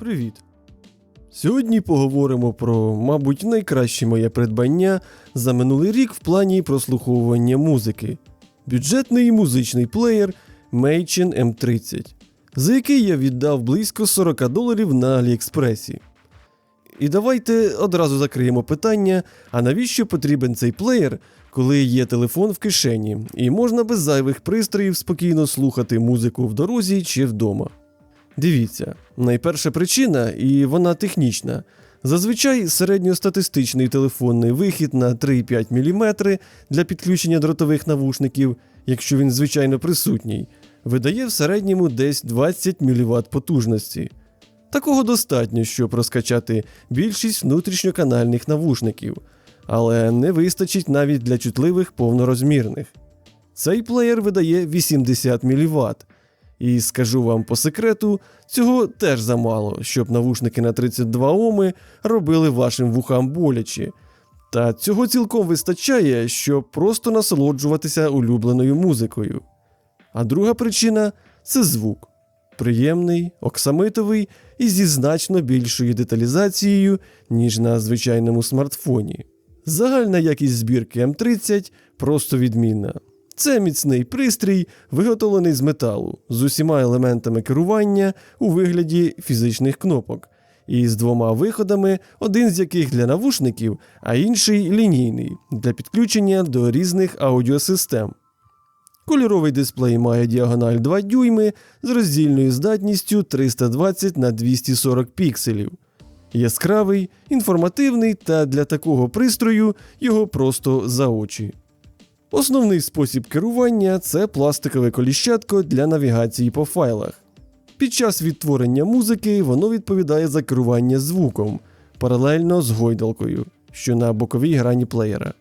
Привіт! Сьогодні поговоримо про, мабуть, найкраще моє придбання за минулий рік в плані прослуховування музики. Бюджетний музичний плеєр Meichin M30, за який я віддав близько 40 доларів на Аліекспресі. І давайте одразу закриємо питання: а навіщо потрібен цей плеєр, коли є телефон в кишені, і можна без зайвих пристроїв спокійно слухати музику в дорозі чи вдома. Дивіться, найперша причина, і вона технічна. Зазвичай середньостатистичний телефонний вихід на 3,5 мм для підключення дротових навушників, якщо він звичайно присутній, видає в середньому десь 20 мВт потужності. Такого достатньо, щоб розкачати більшість внутрішньоканальних навушників, але не вистачить навіть для чутливих повнорозмірних. Цей плеєр видає 80 мВт, і скажу вам по секрету, цього теж замало, щоб навушники на 32 Оми робили вашим вухам боляче. Та цього цілком вистачає, щоб просто насолоджуватися улюбленою музикою. А друга причина це звук. Приємний, оксамитовий і зі значно більшою деталізацією, ніж на звичайному смартфоні. Загальна якість збірки М30 просто відмінна. Це міцний пристрій, виготовлений з металу, з усіма елементами керування у вигляді фізичних кнопок, і з двома виходами, один з яких для навушників, а інший лінійний для підключення до різних аудіосистем. Кольоровий дисплей має діагональ 2 дюйми з роздільною здатністю 320 на 240 пікселів. Яскравий, інформативний та для такого пристрою його просто за очі. Основний спосіб керування це пластикове коліщатко для навігації по файлах. Під час відтворення музики воно відповідає за керування звуком паралельно з гойдалкою, що на боковій грані плеєра.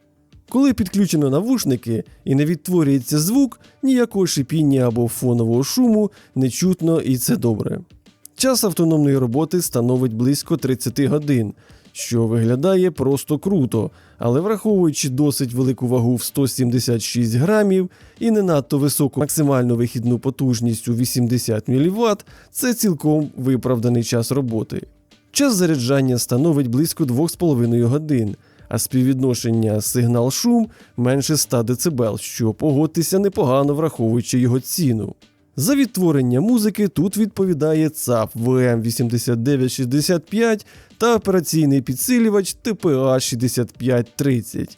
Коли підключено навушники і не відтворюється звук, ніякого шипіння або фонового шуму не чутно і це добре. Час автономної роботи становить близько 30 годин, що виглядає просто круто, але враховуючи досить велику вагу в 176 грамів і не надто високу максимальну вихідну потужність у 80 мВт, це цілком виправданий час роботи. Час заряджання становить близько 2,5 годин, а співвідношення сигнал-шум менше 100 дБ, що погодьтеся непогано враховуючи його ціну. За відтворення музики тут відповідає ЦАП VM8965 та операційний підсилювач TPA 6530.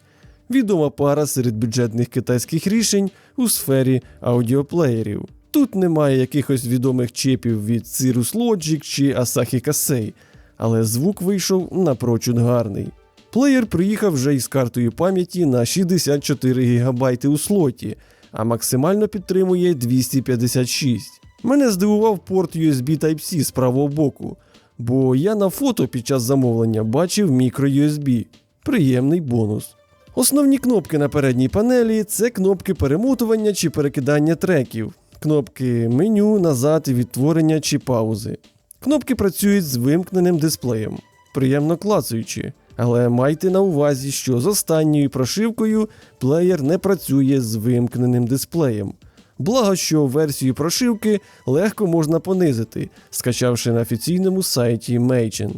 Відома пара серед бюджетних китайських рішень у сфері аудіоплеєрів. Тут немає якихось відомих чипів від Cirrus Logic чи Asahi Kasei, але звук вийшов напрочуд гарний. Плеєр приїхав вже із картою пам'яті на 64 ГБ у слоті, а максимально підтримує 256. Мене здивував порт USB Type-C з правого боку, бо я на фото під час замовлення бачив мікро-USB. Приємний бонус. Основні кнопки на передній панелі це кнопки перемотування чи перекидання треків, кнопки меню, назад, відтворення чи паузи. Кнопки працюють з вимкненим дисплеєм, приємно клацаючи. Але майте на увазі, що з останньою прошивкою плеєр не працює з вимкненим дисплеєм. Благо, що версію прошивки легко можна понизити, скачавши на офіційному сайті Meichin.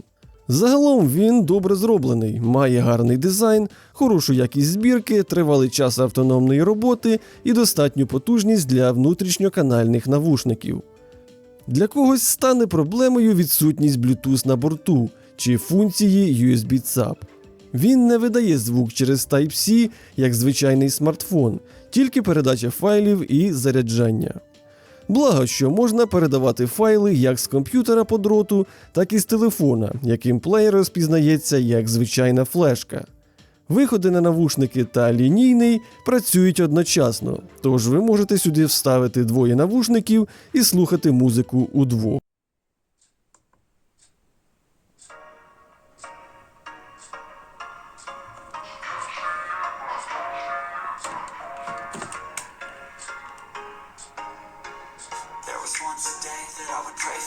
Загалом він добре зроблений, має гарний дизайн, хорошу якість збірки, тривалий час автономної роботи і достатню потужність для внутрішньоканальних навушників. Для когось стане проблемою відсутність Bluetooth на борту чи функції USB ЦАП. Він не видає звук через Type-C, як звичайний смартфон, тільки передача файлів і заряджання. Благо, що можна передавати файли як з комп'ютера по дроту, так і з телефона, яким плеєр розпізнається як звичайна флешка. Виходи на навушники та лінійний працюють одночасно, тож ви можете сюди вставити двоє навушників і слухати музику удвох.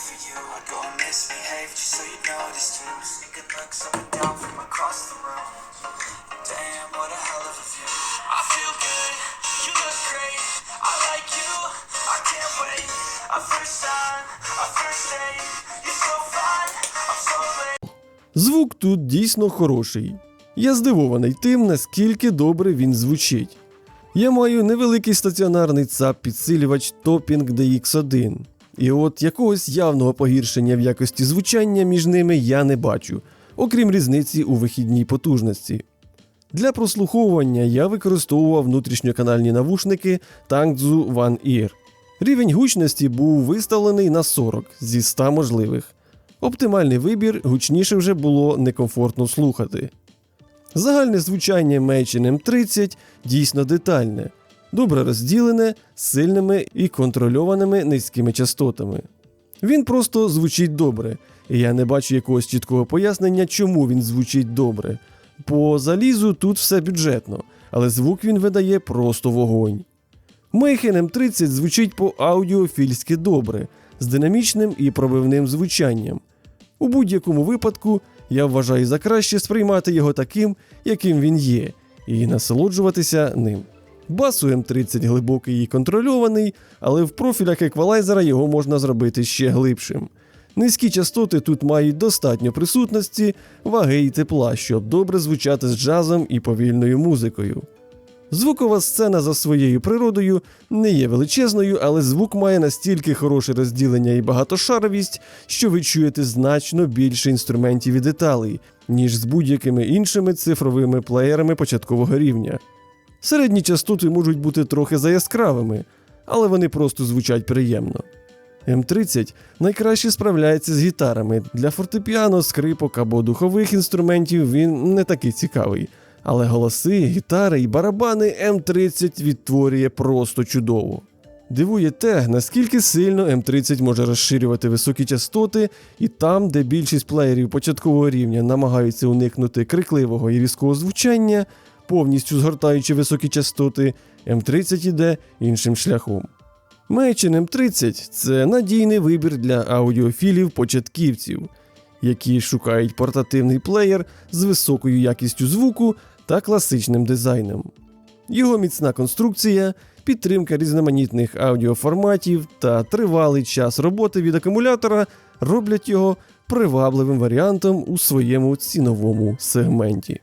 For you. I'd go and misbehave just so you'd notice too. Sneaking looks up and down from across the room. Damn, what a hell of a view. I feel good, you look great. I like you, I can't wait. A first time, a first date. You're so fine, I'm so late. Звук тут дійсно хороший. Я здивований тим, наскільки добре він звучить. Я маю невеликий стаціонарний ЦАП підсилювач Topping DX1. І от якогось явного погіршення в якості звучання між ними я не бачу, окрім різниці у вихідній потужності. Для прослуховування я використовував внутрішньоканальні навушники Tangzu One Ear. Рівень гучності був виставлений на 40 зі 100 можливих. Оптимальний вибір гучніше вже було некомфортно слухати. Загальне звучання Meichen M30 дійсно детальне, добре розділене, сильними і контрольованими низькими частотами. Він просто звучить добре, і я не бачу якогось чіткого пояснення, чому він звучить добре. По залізу тут все бюджетно, але звук він видає просто вогонь. Meichen M30 звучить по аудіофільськи добре, з динамічним і пробивним звучанням. У будь-якому випадку я вважаю за краще сприймати його таким, яким він є, і насолоджуватися ним. Бас у М30 глибокий і контрольований, але в профілях еквалайзера його можна зробити ще глибшим. Низькі частоти тут мають достатньо присутності, ваги і тепла, щоб добре звучати з джазом і повільною музикою. Звукова сцена за своєю природою не є величезною, але звук має настільки хороше розділення і багатошаровість, що ви чуєте значно більше інструментів і деталей, ніж з будь-якими іншими цифровими плеєрами початкового рівня. Середні частоти можуть бути трохи заяскравими, але вони просто звучать приємно. М30 найкраще справляється з гітарами. Для фортепіано, скрипок або духових інструментів він не такий цікавий. Але голоси, гітари і барабани М30 відтворює просто чудово. Дивує те, наскільки сильно М30 може розширювати високі частоти, і там, де більшість плеєрів початкового рівня намагаються уникнути крикливого і різкого звучання, повністю згортаючи високі частоти, М30 іде іншим шляхом. Meichen M30 це надійний вибір для аудіофілів-початківців, які шукають портативний плеєр з високою якістю звуку та класичним дизайном. Його міцна конструкція, підтримка різноманітних аудіоформатів та тривалий час роботи від акумулятора роблять його привабливим варіантом у своєму ціновому сегменті.